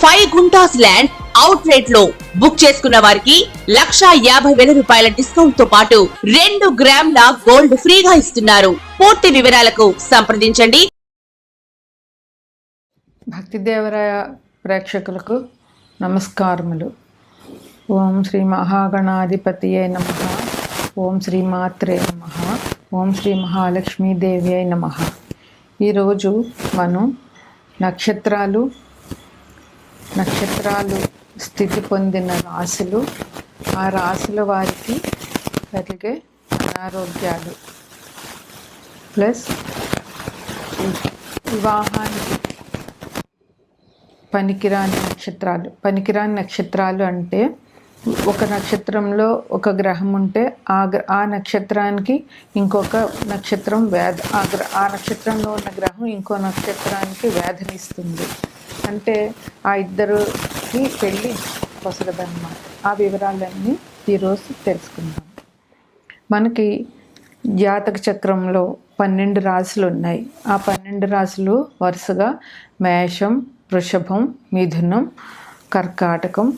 Five guntas land out రేట్లో book చేసుకున్న వారికి లక్షా యాభై వేల రూపాయల డిస్కౌంట్తో పాటు రెండు గ్రాముల గోల్డ్ ఫ్రీగా ఇస్తున్నారు. పూర్తి వివరాలకు సంప్రదించండి. భక్తిదేవరాయ ప్రేక్షకులకు నమస్కారములు. ఓం శ్రీ మహాగణాధిపతియే నమ. ఓం శ్రీ మాత్రే నమ. ఓం శ్రీ మహాలక్ష్మీదేవి అయి నమ ఈరోజు మనం నక్షత్రాలు నక్షత్రాలు స్థితి పొందిన రాశులు ఆ రాశుల వారికి కలిగే అనారోగ్యాలు. ప్లస్ వివాహానికి పనికిరాని నక్షత్రాలు. పనికిరాని నక్షత్రాలు అంటే ఒక నక్షత్రంలో ఒక గ్రహం ఉంటే ఆ గ్ర ఆ నక్షత్రానికి ఇంకొక నక్షత్రం వేద ఆ గ్ర ఆ నక్షత్రంలో ఉన్న గ్రహం ఇంకో నక్షత్రానికి వేధనిస్తుంది అంటే ఆ ఇద్దరుకి పెళ్ళి పొసగదన్నమాట ఆ వివరాలన్నీ ఈరోజు తెలుసుకుందాం. మనకి జాతక చక్రంలో పన్నెండు రాశులు ఉన్నాయి. ఆ పన్నెండు రాశులు వరుసగా మేషం వృషభం మిథునం కర్కాటకం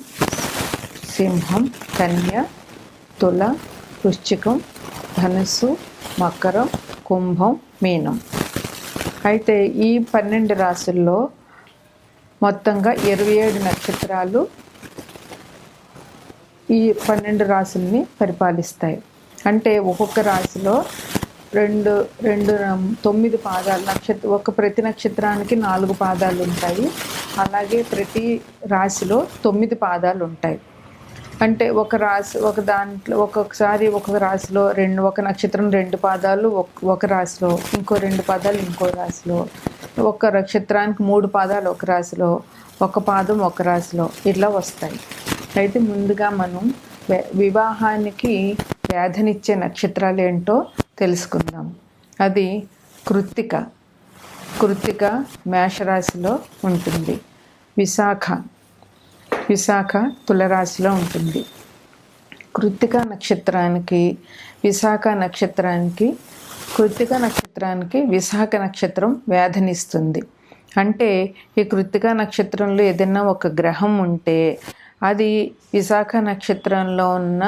సింహం కన్య తుల వృశ్చికం ధనుస్సు మకరం కుంభం మీనం. అయితే ఈ పన్నెండు రాశుల్లో మొత్తంగా ఇరవై ఏడు నక్షత్రాలు ఈ పన్నెండు రాశుల్ని పరిపాలిస్తాయి. అంటే ఒక్కొక్క రాశిలో రెండు రెండు తొమ్మిది పాదాలు నక్షత్ర ఒక ప్రతి నక్షత్రానికి నాలుగు పాదాలు ఉంటాయి. అలాగే ప్రతి రాశిలో తొమ్మిది పాదాలు ఉంటాయి. అంటే ఒక రాశి ఒక దాంట్లో ఒక్కొక్కసారి ఒక రాశిలో రెండు ఒక నక్షత్రం రెండు పాదాలు ఒక- ఒక రాశిలో ఇంకో రెండు పాదాలు ఇంకో రాశిలో ఒక నక్షత్రానికి మూడు పాదాలు ఒక రాశిలో ఒక పాదం ఒక రాశిలో ఇట్లా వస్తాయి. అయితే ముందుగా మనం వివాహానికి వ్యాధనిచ్చే నక్షత్రాలు ఏంటో తెలుసుకుందాం. అది కృత్తిక. కృత్తిక మేషరాశిలో ఉంటుంది. విశాఖ. విశాఖ తులరాశిలో ఉంటుంది. కృత్తిక నక్షత్రానికి విశాఖ నక్షత్రానికి కృత్తిక నక్షత్రానికి విశాఖ నక్షత్రం వేధనిస్తుంది అంటే ఈ కృత్తిక నక్షత్రంలో ఏదైనా ఒక గ్రహం ఉంటే అది విశాఖ నక్షత్రంలో ఉన్న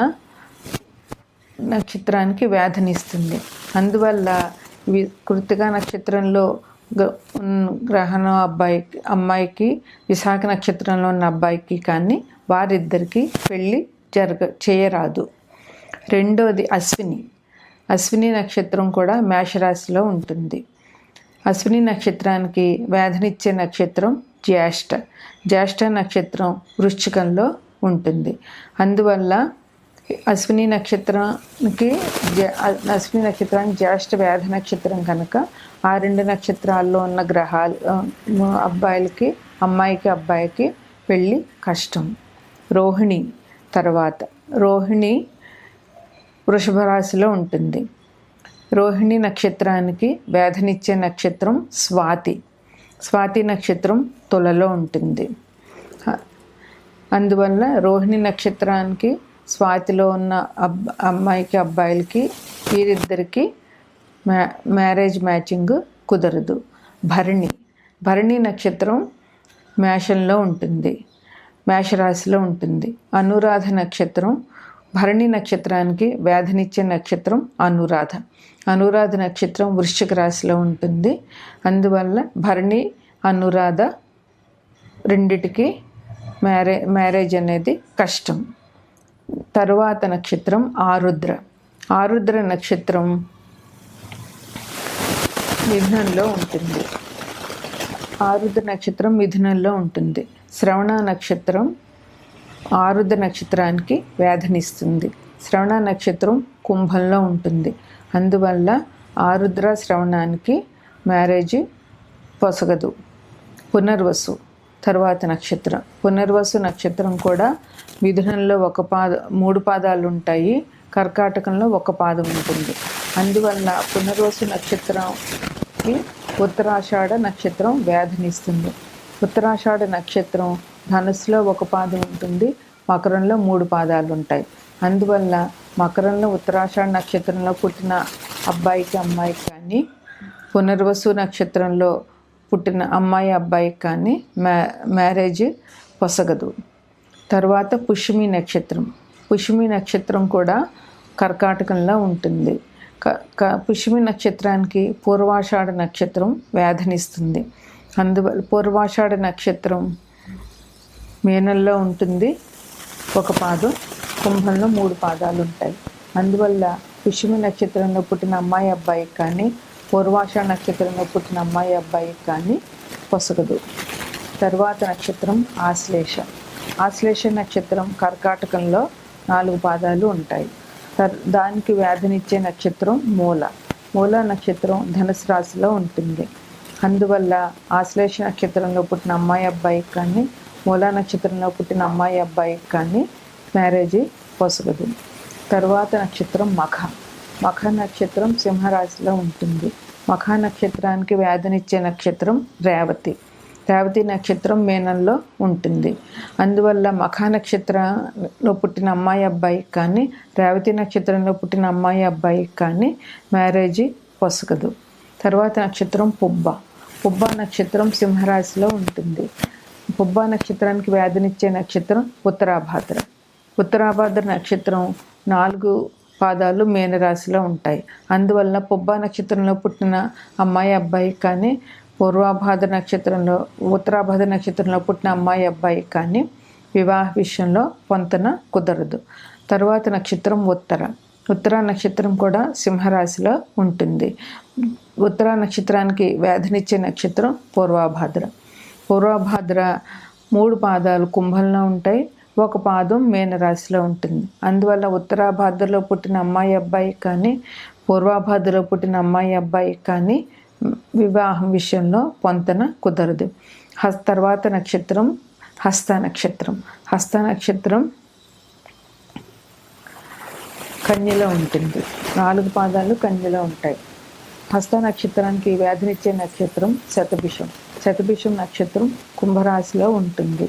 నక్షత్రానికి వేధనిస్తుంది అందువల్ల వి కృతిక నక్షత్రంలో గ- గ్రహణం అబ్బాయి అమ్మాయికి విశాఖ నక్షత్రంలో ఉన్న అబ్బాయికి కానీ వారిద్దరికి పెళ్ళి జరగ చేయరాదు. రెండోది అశ్విని. అశ్విని నక్షత్రం కూడా మేషరాశిలో ఉంటుంది. అశ్విని నక్షత్రానికి వేధనిచ్చే నక్షత్రం జ్యేష్ఠ. జ్యేష్ఠ నక్షత్రం వృశ్చికంలో ఉంటుంది. అందువల్ల అశ్విని నక్షత్రానికి జ- అశ్విని నక్షత్రానికి జ్యేష్ఠ వేధ నక్షత్రం కనుక ఆ రెండు నక్షత్రాల్లో ఉన్న గ్రహాలు అబ్బాయిలకి అమ్మాయికి అబ్బాయికి పెళ్ళి కష్టం. రోహిణి తర్వాత. రోహిణి వృషభ రాశిలో ఉంటుంది. రోహిణి నక్షత్రానికి వేధనిచ్చే నక్షత్రం స్వాతి. స్వాతి నక్షత్రం తులలో ఉంటుంది. అందువల్ల రోహిణి నక్షత్రానికి స్వాతిలో ఉన్న అబ్ అమ్మాయికి అబ్బాయిలకి వీరిద్దరికి మ్యా మ్యారేజ్ మ్యాచింగ్ కుదరదు. భరణి. భరణి నక్షత్రం మేషంలో ఉంటుంది. మేషరాశిలో ఉంటుంది. అనురాధ నక్షత్రం భరణి నక్షత్రానికి వేధనిచ్చే నక్షత్రం అనురాధ. అనురాధ నక్షత్రం వృశ్చిక రాశిలో ఉంటుంది. అందువల్ల భరణి అనురాధ రెండిటికి మ్యారే మ్యారేజ్ అనేది కష్టం. తరువాత నక్షత్రం ఆరుద్ర. ఆరుద్ర నక్షత్రం మిథునంలో ఉంటుంది. ఆరుద్ర నక్షత్రం మిథునంలో ఉంటుంది. శ్రవణ నక్షత్రం ఆరుద్ర నక్షత్రానికి వేధనిస్తుంది శ్రవణ నక్షత్రం కుంభంలో ఉంటుంది. అందువల్ల ఆరుద్ర శ్రవణానికి మ్యారేజ్ పొసగదు. పునర్వసు తర్వాత నక్షత్రం. పునర్వసు నక్షత్రం కూడా మిథునంలో ఒక పాద మూడు పాదాలు ఉంటాయి కర్కాటకంలో ఒక పాదం ఉంటుంది. అందువల్ల పునర్వసు నక్షత్రంకి ఉత్తరాషాఢ నక్షత్రం వ్యాధినిస్తుంది. ఉత్తరాషాఢ నక్షత్రం ధనుసులో ఒక పాదం ఉంటుంది మకరంలో మూడు పాదాలు ఉంటాయి అందువల్ల మకరంలో ఉత్తరాషాఢ నక్షత్రంలో పుట్టిన అబ్బాయికి అమ్మాయికి కానీ పునర్వసు నక్షత్రంలో పుట్టిన అమ్మాయి అబ్బాయికి కానీ మ్యా మ్యారేజ్ పొసగదు. తర్వాత పుష్మి నక్షత్రం. పుష్మి నక్షత్రం కూడా కర్కాటకంలో ఉంటుంది. క క పుష్మి నక్షత్రానికి పూర్వాషాఢ నక్షత్రం వ్యాధనిస్తుంది. అందువల్ల పూర్వాషాఢ నక్షత్రం మేనల్లో ఉంటుంది. ఒక పాదం కుంభంలో మూడు పాదాలు ఉంటాయి. అందువల్ల పుష్యమి నక్షత్రంలో పుట్టిన అమ్మాయి అబ్బాయికి కానీ పూర్వాష నక్షత్రంలో పుట్టిన అమ్మాయి అబ్బాయికి కానీ పొసగదు. తర్వాత నక్షత్రం ఆశ్లేష. ఆశ్లేష నక్షత్రం కర్కాటకంలో నాలుగు పాదాలు ఉంటాయి. దానికి వ్యాధినిచ్చే నక్షత్రం మూల. మూల నక్షత్రం ధనుసు రాశిలో ఉంటుంది. అందువల్ల ఆశ్లేష నక్షత్రంలో పుట్టిన అమ్మాయి అబ్బాయికి కానీ మూలా నక్షత్రంలో పుట్టిన అమ్మాయి అబ్బాయికి కానీ మ్యారేజ్ పొసగదు తర్వాత నక్షత్రం మఖ. మఖ నక్షత్రం సింహరాశిలో ఉంటుంది. మఖ నక్షత్రానికి వ్యాధినిచ్చే నక్షత్రం రేవతి. రేవతి నక్షత్రం మేనంలో ఉంటుంది. అందువల్ల మఖ నక్షత్రంలో పుట్టిన అమ్మాయి అబ్బాయికి కానీ రేవతి నక్షత్రంలో పుట్టిన అమ్మాయి అబ్బాయికి కానీ మ్యారేజ్ పొసగదు తర్వాత నక్షత్రం పుబ్బ. పుబ్బ నక్షత్రం సింహరాశిలో ఉంటుంది. పుబ్బ నక్షత్రానికి వ్యాధినిచ్చే నక్షత్రం ఉత్తరాభాద్ర. ఉత్తరాభాద్ర నక్షత్రం నాలుగు పాదాలు మేనరాశిలో ఉంటాయి. అందువల్ల పుబ్బ నక్షత్రంలో పుట్టిన అమ్మాయి అబ్బాయి కానీ పూర్వాభాద్ర నక్షత్రంలో ఉత్తరాభాద్ర నక్షత్రంలో పుట్టిన అమ్మాయి అబ్బాయి కానీ వివాహ విషయంలో పొంతన కుదరదు. తర్వాత నక్షత్రం ఉత్తర. ఉత్తర నక్షత్రం కూడా సింహరాశిలో ఉంటుంది. ఉత్తర నక్షత్రానికి వ్యాధినిచ్చే నక్షత్రం పూర్వాభాద్ర. పూర్వభాద్ర మూడు పాదాలు కుంభంలో ఉంటాయి. ఒక పాదం మేనరాశిలో ఉంటుంది. అందువల్ల ఉత్తరాభాద్రలో పుట్టిన అమ్మాయి అబ్బాయి కానీ పూర్వాభాద్రలో పుట్టిన అమ్మాయి అబ్బాయి కానీ వివాహం విషయంలో పొంతన కుదరదు. హస్ తర్వాత నక్షత్రం హస్త నక్షత్రం. హస్త నక్షత్రం కన్యలో ఉంటుంది. నాలుగు పాదాలు కన్యలో ఉంటాయి. హస్త నక్షత్రానికి వ్యాధినిచ్చే నక్షత్రం శతభిషం. శతభిషం నక్షత్రం కుంభరాశిలో ఉంటుంది.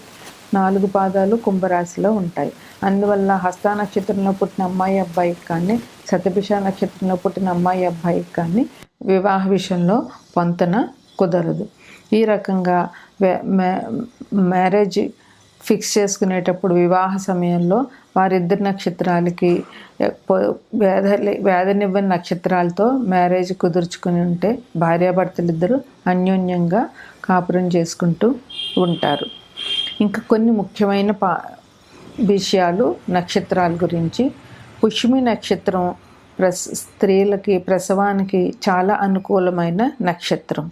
నాలుగు పాదాలు కుంభరాశిలో ఉంటాయి. అందువల్ల హస్త నక్షత్రంలో పుట్టిన అమ్మాయి అబ్బాయికి కానీ శతభిష నక్షత్రంలో పుట్టిన అమ్మాయి అబ్బాయికి కానీ వివాహ విషయంలో పొంతన కుదరదు. ఈ రకంగా మ్యారేజ్ ఫిక్స్ చేసుకునేటప్పుడు వివాహ సమయంలో వారిద్దరి నక్షత్రాలకి పొ- వేద వేదనివ్వని నక్షత్రాలతో మ్యారేజ్ కుదుర్చుకుని ఉంటే భార్యాభర్తలిద్దరూ అన్యోన్యంగా కాపురం చేసుకుంటూ ఉంటారు. ఇంకా కొన్ని ముఖ్యమైన పా విషయాలు నక్షత్రాల గురించి. పుష్మి నక్షత్రం ప్రస్ స్త్రీలకి ప్రసవానికి చాలా అనుకూలమైన నక్షత్రం.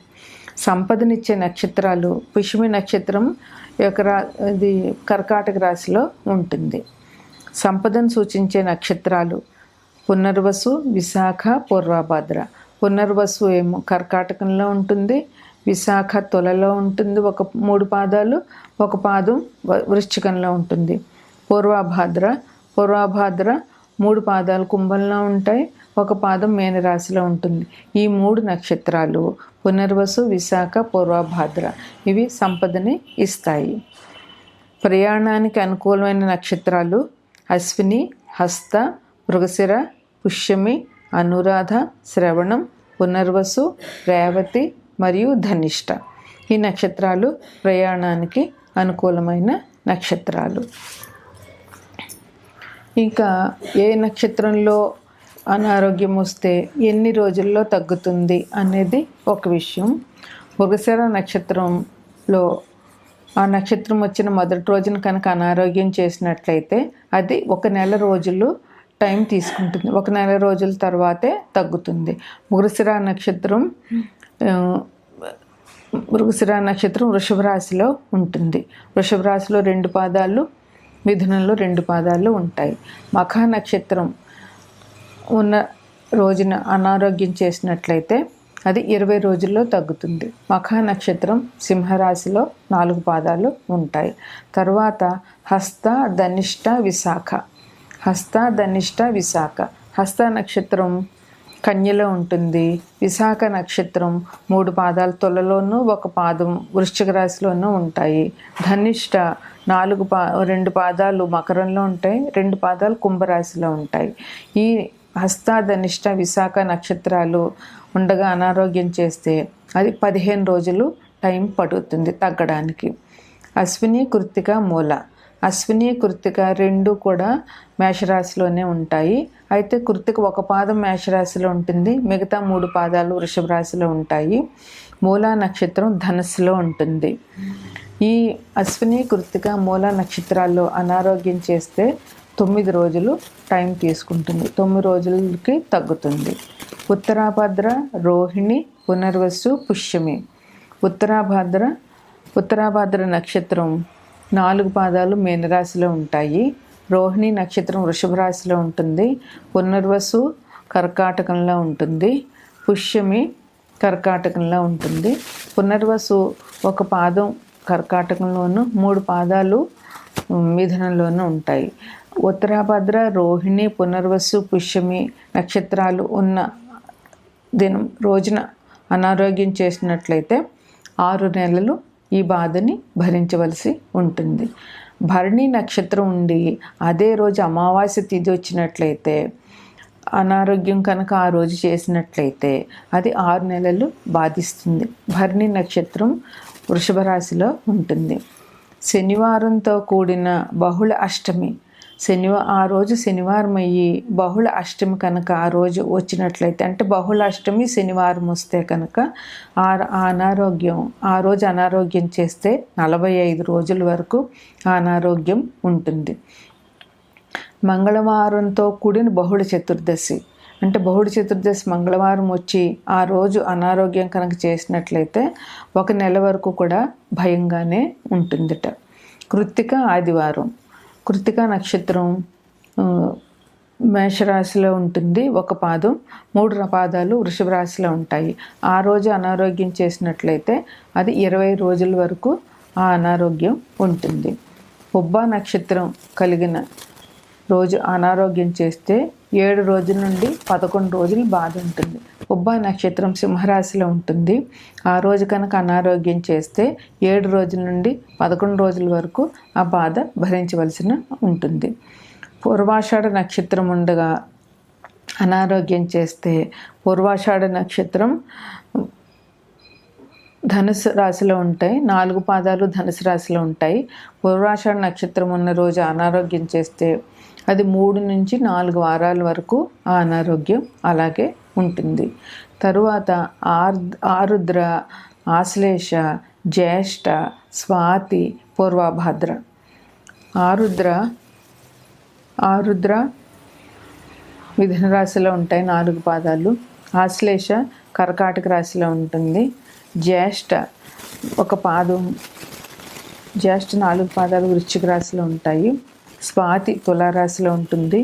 సంపదనిచ్చే నక్షత్రాలు పుష్మి నక్షత్రం యొక్క రా ఇది కర్కాటక రాశిలో ఉంటుంది. సంపదను సూచించే నక్షత్రాలు పునర్వసు విశాఖ పూర్వభద్ర. పునర్వసు ఏమో కర్కాటకంలో ఉంటుంది విశాఖ తొలలో ఉంటుంది ఒక మూడు పాదాలు ఒక పాదం వ- వృశ్చికంలో ఉంటుంది. పూర్వభాద్ర పూర్వభాద్ర మూడు పాదాలు కుంభంలో ఉంటాయి ఒక పాదం మేనరాశిలో ఉంటుంది. ఈ మూడు నక్షత్రాలు పునర్వసు విశాఖ పూర్వభాద్ర. ఇవి సంపదని ఇస్తాయి. ప్రయాణానికి అనుకూలమైన నక్షత్రాలు అశ్విని హస్త మృగశిర పుష్యమి అనురాధ శ్రవణం పునర్వసు రేవతి మరియు ధనిష్ట. ఈ నక్షత్రాలు ప్రయాణానికి అనుకూలమైన నక్షత్రాలు. ఇంకా ఏ నక్షత్రంలో అనారోగ్యం వస్తే ఎన్ని రోజుల్లో తగ్గుతుంది అనేది ఒక విషయం. మృగశిర నక్షత్రంలో ఆ నక్షత్రం వచ్చిన మొదటి రోజున కనుక అనారోగ్యం చేసినట్లయితే అది ఒక నెల రోజులు టైం తీసుకుంటుంది. ఒక నెల రోజుల తర్వాతే తగ్గుతుంది. మృగశిర నక్షత్రం మృగశిర నక్షత్రం వృషభ రాశిలో ఉంటుంది. వృషభ రాశిలో రెండు పాదాలు మిథునంలో రెండు పాదాలు ఉంటాయి. మఖా నక్షత్రం ఉన్న రోజున అనారోగ్యం చేసినట్లయితే అది ఇరవై రోజుల్లో తగ్గుతుంది. మఖ నక్షత్రం సింహరాశిలో నాలుగు పాదాలు ఉంటాయి. తర్వాత హస్త ధనిష్ట విశాఖ. హస్త ధనిష్ట విశాఖ. హస్త నక్షత్రం కన్యలో ఉంటుంది. విశాఖ నక్షత్రం మూడు పాదాల తొలలోనూ ఒక పాదం వృశ్చిక రాశిలోనూ ఉంటాయి. ధనిష్ట నాలుగు పా రెండు పాదాలు మకరంలో ఉంటాయి. రెండు పాదాలు కుంభరాశిలో ఉంటాయి. ఈ హస్తాధనిష్ట విశాఖ నక్షత్రాలు ఉండగా అనారోగ్యం చేస్తే అది పదిహేను రోజులు టైం పడుతుంది తగ్గడానికి. అశ్విని కృత్తిక మూల. అశ్విని కృత్తిక రెండు కూడా మేషరాశిలోనే ఉంటాయి. అయితే కృత్తిక ఒక పాదం మేషరాశిలో ఉంటుంది మిగతా మూడు పాదాలు వృషభ రాశిలో ఉంటాయి. మూలా నక్షత్రం ధనస్సులో ఉంటుంది. ఈ అశ్విని కృత్తిక మూల నక్షత్రాల్లో అనారోగ్యం చేస్తే తొమ్మిది రోజులు టైం తీసుకుంటుంది. తొమ్మిది రోజులకి తగ్గుతుంది. ఉత్తరాభద్ర రోహిణి పునర్వసు పుష్యమి. ఉత్తరాభద్ర ఉత్తరాభద్ర నక్షత్రం నాలుగు పాదాలు మీనరాశిలో ఉంటాయి. రోహిణి నక్షత్రం వృషభ రాశిలో ఉంటుంది. పునర్వసు కర్కాటకంలో ఉంటుంది. పుష్యమి కర్కాటకంలో ఉంటుంది. పునర్వసు ఒక పాదం కర్కాటకంలోను మూడు పాదాలు మిథునంలోనూ ఉంటాయి. ఉత్తరాభద్ర రోహిణి పునర్వసు పుష్యమి నక్షత్రాలు ఉన్న దినం రోజున అనారోగ్యం చేసినట్లయితే ఆరు నెలలు ఈ బాధని భరించవలసి ఉంటుంది. భరణి నక్షత్రం ఉండి అదే రోజు అమావాస్య తిథి వచ్చినట్లయితే అనారోగ్యం కనుక ఆ రోజు చేసినట్లయితే అది ఆరు నెలలు బాధిస్తుంది. భరణి నక్షత్రం వృషభ రాశిలో ఉంటుంది. శనివారంతో కూడిన బహుళ అష్టమి. శనివా ఆ రోజు శనివారం అయ్యి బహుళ అష్టమి కనుక ఆ రోజు వచ్చినట్లయితే అంటే బహుళ అష్టమి శనివారం వస్తే కనుక ఆ అనారోగ్యం ఆ రోజు అనారోగ్యం చేస్తే నలభై ఐదు రోజుల వరకు అనారోగ్యం ఉంటుంది. మంగళవారంతో కూడిన బహుళ చతుర్దశి. అంటే బహుళ చతుర్దశి మంగళవారం వచ్చి ఆ రోజు అనారోగ్యం కనుక చేసినట్లయితే ఒక నెల వరకు కూడా భయంగానే ఉంటుందిట. కృత్తిక ఆదివారం. కృత్తిక నక్షత్రం మేషరాశిలో ఉంటుంది ఒక పాదం మూడు పాదాలు వృషభ రాశిలో ఉంటాయి. ఆ రోజు అనారోగ్యం చేసినట్లయితే అది ఇరవై రోజుల వరకు ఆ అనారోగ్యం ఉంటుంది. ఉబ్బా నక్షత్రం కలిగిన రోజు అనారోగ్యం చేస్తే ఏడు రోజుల నుండి పదకొండు రోజులు బాధ ఉంటుంది. ఉబ్బా నక్షత్రం సింహరాశిలో ఉంటుంది. ఆ రోజు కనుక అనారోగ్యం చేస్తే ఏడు రోజుల నుండి పదకొండు రోజుల వరకు ఆ బాధ భరించవలసిన ఉంటుంది. పూర్వాషాఢ నక్షత్రం ఉండగా అనారోగ్యం చేస్తే పూర్వాషాఢ నక్షత్రం ధనుసు రాశిలో ఉంటాయి. నాలుగు పాదాలు ధనుసు రాశిలో ఉంటాయి. పూర్వాషాఢ నక్షత్రం ఉన్న రోజు అనారోగ్యం చేస్తే అది మూడు నుంచి నాలుగు వారాల వరకు ఆ అనారోగ్యం అలాగే ఉంటుంది. తరువాత ఆర్ ఆరుద్ర ఆశ్లేష జ్యేష్ఠ స్వాతి పూర్వభద్ర. ఆరుద్ర ఆరుద్ర మిథున రాశిలో ఉంటాయి నాలుగు పాదాలు. ఆశ్లేష కర్కాటక రాశిలో ఉంటుంది. జ్యేష్ఠ ఒక పాదం జ్యేష్ఠ నాలుగు పాదాలు వృశ్చిక రాశిలో ఉంటాయి. స్వాతి తులారాశిలో ఉంటుంది.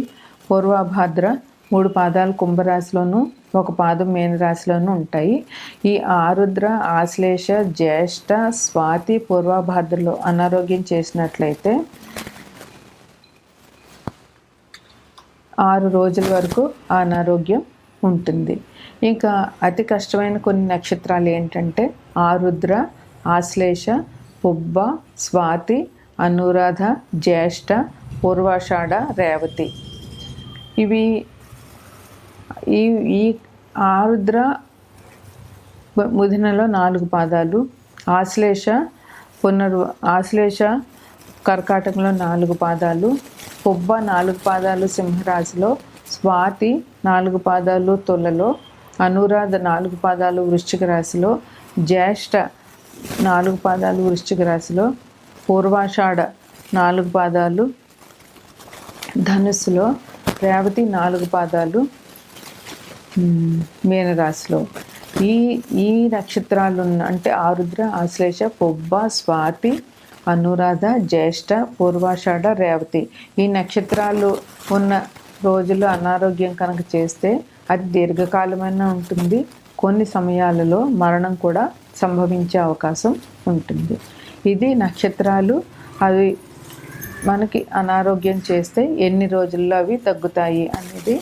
పూర్వభాద్ర మూడు పాదాలు కుంభరాశిలోను ఒక పాదం మేనరాశిలోనూ ఉంటాయి. ఈ ఆరుద్ర ఆశ్లేష జ్యేష్ఠ స్వాతి పూర్వభాద్రలో అనారోగ్యం చేసినట్లయితే ఆరు రోజుల వరకు ఆ అనారోగ్యం ఉంటుంది. ఇంకా అతి కష్టమైన కొన్ని నక్షత్రాలు ఏంటంటే ఆరుద్ర ఆశ్లేష పుబ్బ స్వాతి అనురాధ జ్యేష్ఠ పూర్వాషాఢ రేవతి. ఇవి ఈ ఈ ఆరుద్ర ముదినలో నాలుగు పాదాలు ఆశ్లేష పునర్ ఆశ్లేష కర్కాటకంలో నాలుగు పాదాలు పుబ్బ నాలుగు పాదాలు సింహరాశిలో స్వాతి నాలుగు పాదాలు తొలలో అనురాధ నాలుగు పాదాలు వృశ్చిక రాశిలో జ్యేష్ఠ నాలుగు పాదాలు వృశ్చిక రాశిలో పూర్వాషాఢ నాలుగు పాదాలు ధనుస్సులో రేవతి నాలుగు పాదాలు మీనరాశిలో. ఈ ఈ నక్షత్రాలు ఉన్న అంటే ఆరుద్ర ఆశ్లేష పొబ్బ స్వాతి అనురాధ జ్యేష్ఠ పూర్వాషాఢ రేవతి. ఈ నక్షత్రాలు ఉన్న రోజులు అనారోగ్యం కనుక చేస్తే అది దీర్ఘకాలమైన ఉంటుంది. కొన్ని సమయాలలో మరణం కూడా సంభవించే అవకాశం ఉంటుంది. ఇది నక్షత్రాలు అవి మనకి అనారోగ్యం చేస్తే ఎన్ని రోజుల్లో అవి తగ్గుతాయి అనేది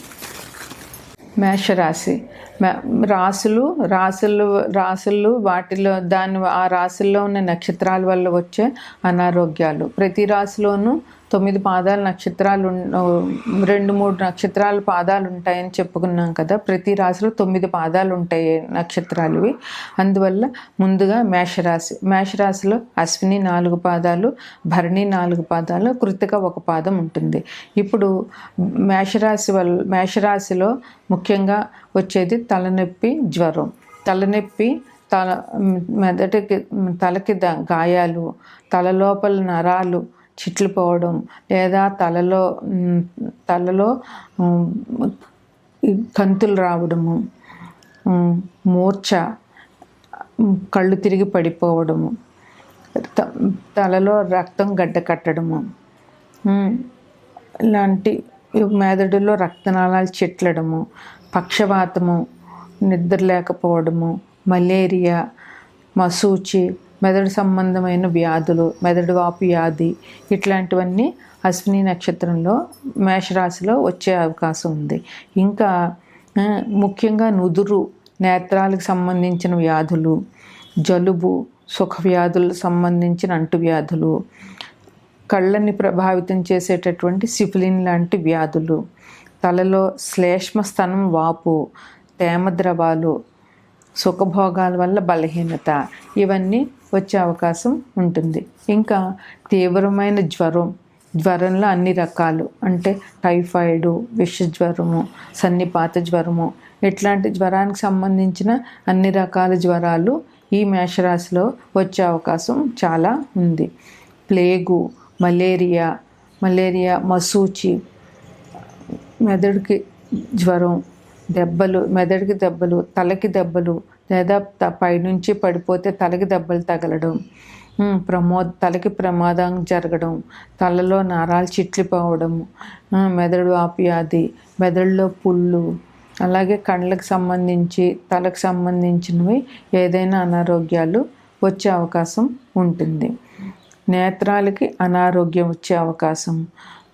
మేషరాశి. రాసులు రాసులు రాసులు వాటిలో దాని ఆ రాసుల్లో ఉన్న నక్షత్రాల వల్ల వచ్చే అనారోగ్యాలు. ప్రతి రాశిలోనూ తొమ్మిది పాదాల నక్షత్రాలు రెండు మూడు నక్షత్రాల పాదాలు ఉంటాయని చెప్పుకున్నాం కదా. ప్రతి రాశిలో తొమ్మిది పాదాలు ఉంటాయి నక్షత్రాలువి. అందువల్ల ముందుగా మేషరాశి. మేషరాశిలో అశ్విని నాలుగు పాదాలు భరణి నాలుగు పాదాలు కృతిక ఒక పాదం ఉంటుంది. ఇప్పుడు మేషరాశి వల్ల మేషరాశిలో ముఖ్యంగా వచ్చేది తలనొప్పి జ్వరం. తలనొప్పి తల మెదటికి తలకి ద- గాయాలు తల లోపల నరాలు చిట్లు పోవడం లేదా తలలో తలలో కంతులు రావడము మూర్చ మూర్ఛ కళ్ళు తిరిగి పడిపోవడము త- తలలో రక్తం గడ్డ కట్టడము ఇలాంటి మెదడులో రక్తనాళాలు చెట్లడము పక్షవాతము నిద్ర లేకపోవడము మలేరియా మసూచి మెదడు సంబంధమైన వ్యాధులు మెదడు వాపు వ్యాధి ఇట్లాంటివన్నీ అశ్విని నక్షత్రంలో మేషరాశిలో వచ్చే అవకాశం ఉంది. ఇంకా ముఖ్యంగా నుదురు నేత్రాలకు సంబంధించిన వ్యాధులు జలుబు సుఖ వ్యాధులకు సంబంధించిన అంటువ్యాధులు కళ్ళని ప్రభావితం చేసేటటువంటి సిఫిలిన్ లాంటి వ్యాధులు తలలో శ్లేష్మ స్థనం వాపు తేమ ద్రవాలు సుఖభోగాల వల్ల బలహీనత ఇవన్నీ వచ్చే అవకాశం ఉంటుంది. ఇంకా తీవ్రమైన జ్వరం జ్వరంలో అన్ని రకాలు అంటే టైఫాయిడ్ విష జ్వరము సన్నిపాత జ్వరము ఇట్లాంటి జ్వరానికి సంబంధించిన అన్ని రకాల జ్వరాలు ఈ మేషరాశిలో వచ్చే అవకాశం చాలా ఉంది. ప్లేగు మలేరియా మలేరియా మసూచి మెదడుకి జ్వరం దెబ్బలు మెదడుకి దెబ్బలు తలకి దెబ్బలు లేదా త- పైనుంచి పడిపోతే తలకి దెబ్బలు తగలడం. ప్రమో తలకి ప్రమాదం జరగడం. తలలో నరాలు చిట్లిపోవడం. మెదడు ఆపియాది. మెదడులో పుళ్ళు. అలాగే కళ్ళకు సంబంధించి తలకు సంబంధించినవి ఏదైనా అనారోగ్యాలు వచ్చే అవకాశం ఉంటుంది. నేత్రాలకి అనారోగ్యం వచ్చే అవకాశం.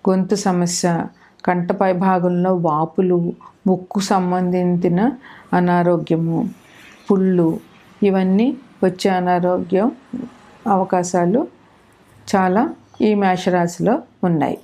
గొంతు సమస్య కంటపై భాగంలో వాపులు ముక్కు సంబంధించిన అనారోగ్యము పుళ్ళు ఇవన్నీ వచ్చే అనారోగ్యం అవకాశాలు చాలా ఈ మేషరాశిలో ఉన్నాయి.